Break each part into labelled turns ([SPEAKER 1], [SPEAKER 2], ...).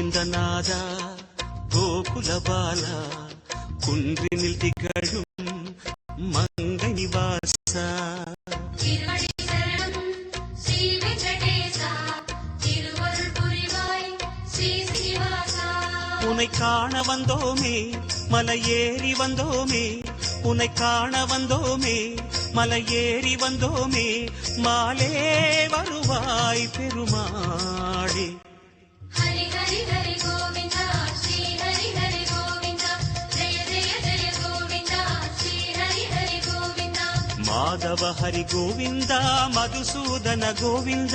[SPEAKER 1] கோவிந்தநாத கோகுல பாலா குன்றினில் திகழும் மங்கை நிவாசா.
[SPEAKER 2] திருவடி சரணம் ஸ்ரீ வெங்கடேசா திருவருள் புரிவாய் ஸ்ரீ ஸ்ரீனிவாசா
[SPEAKER 1] உனை காண வந்தோமே மலை ஏறி வந்தோமே உனை காண வந்தோமே மலை ஏறி வந்தோமே மாலே வருவாய் பெருமாளே.
[SPEAKER 2] మాధవ హరి గోవింద మధుసూదన గోవింద.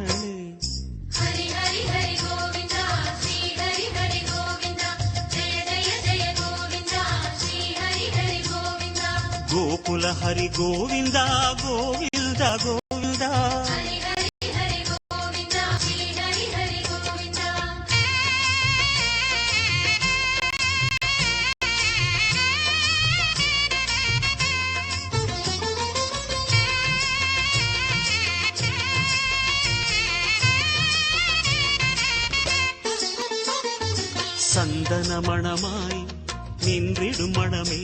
[SPEAKER 2] கோவிந்தா ஸ்ரீ ஹரி ஹரி கோவிந்தா
[SPEAKER 1] சந்தன மணமாய் நின்றிடும் மணமே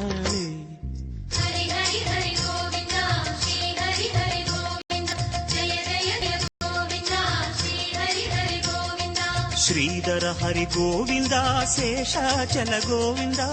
[SPEAKER 1] శ్రీధర హరి
[SPEAKER 2] గోవిందా శేషాచల గోవిందా